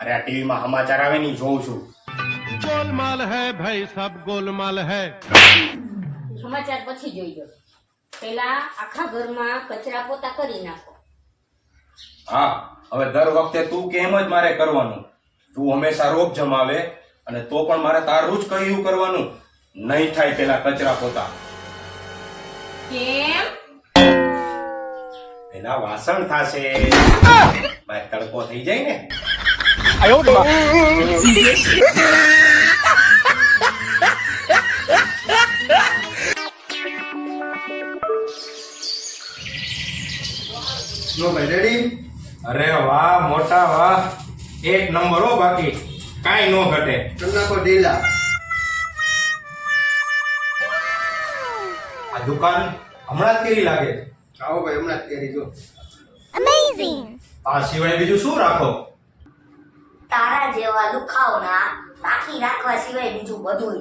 અરે આ ટીવીમાં સમાચાર આવે ને જોઉં છું. ગોલમાલ હે ભાઈ સબ ગોલમાલ હે. સમાચાર પછી જોઈજો પેલા આખા ઘરમાં કચરા પોતા કરી નાખો. હા હવે દર વખતે તું કેમ જ મારે કરવાનું? તું હંમેશા રોગ જમાવે અને તો પણ મારે તારું જ કહ્યું કરવાનું. નહીં થાય પેલા કચરા પોતા. કેમ? પેલા વાસણ થાશે. તડકો થઈ જાય ને. નો ભાઈ રેડી અરે વાહ મોટા વાહ. એક નંબર હો બાકી. કાઈ નો ઘટે. કરી નાખો ઢીલા આ દુકાન હમણાં જ કેવી લાગે? આવો ભાઈ હમણાં જ તૈયારી જો. આ સિવાય બીજું શું રાખો? તારા જેવા લુખાવના રાખી રાખવા સિવાય બીજું બધું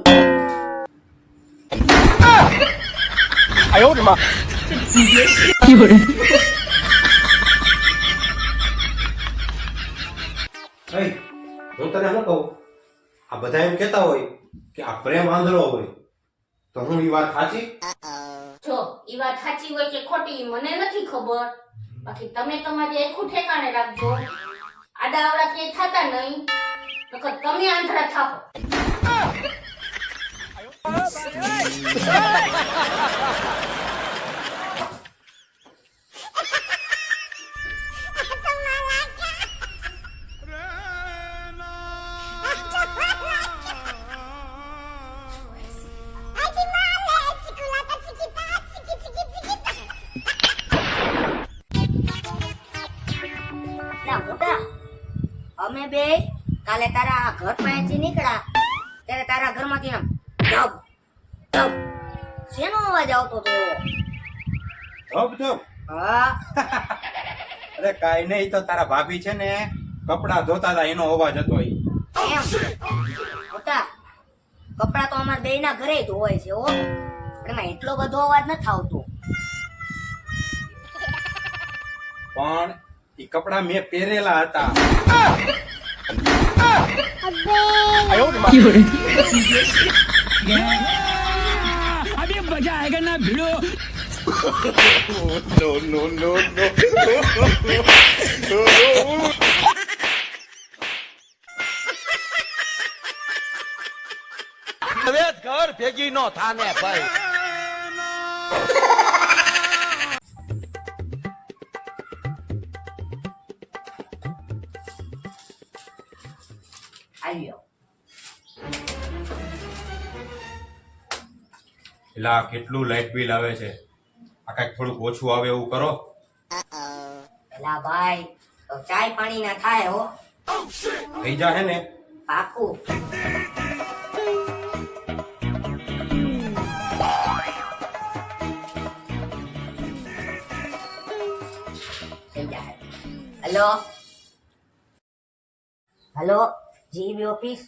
હું તને શું કહું? આ બધા એમ કહેતા હોય કે આ પ્રેમ આંધળો હોય. તો હું એ વાત સાચી? જો ઈ વાત સાચી હોય કે ખોટી મને નથી ખબર. બાકી તમે તમારી આખું ઠેકાણે રાખજો. આડા આવડા કે થતા નહીં. નકર તમે આંધળા થાઓ અમે બે કાલે તારા આ ઘર પાસેથી નીકળ્યા. ત્યારે તારા ઘરમાંથી આમ ધબ ધબ. શેનો અવાજ આવતો હતો? ધબ ધબ. હા. અરે કાઈ નહીં તો તારા ભાભી છે ને કપડા ધોતા હતા એનો અવાજ હતો એમ. હતા. કપડા તો અમારા બે ના ઘરે ધોવાય છે હો. પણ એમાં એટલો બધો અવાજ નથી આવતો. પણ ઈ કપડા મેં પહેરેલા હતા अभी मजा आएगा ना भिड़ो હવે ઘર ભેગી નો થાને ભાઈ આવ્યો એટલે આ કેટલું લાઇટ બિલ આવે છે? આ કંઈક થોડુંક ઓછું આવે એવું કરો. એલા ભાઈ તો ચાય પાણી ના થાય હો. થઈ જાહે ને? પાકું. થઈ હેલો? હેલો? જીબી ઓફિસ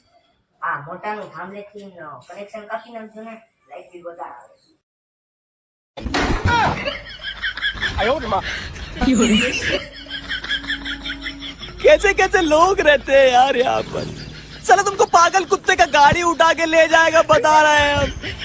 આ મોટાનું થાંભલેથી કનેક્શન કાપી નાખજો ને લાઈટ બિલ વધારે આવે कैसे कैसे लोग रहते हैं यार यहाँ पर साला तुमको पागल कुत्ते का गाड़ी उठा के ले जाएगा बता रहे हैं हम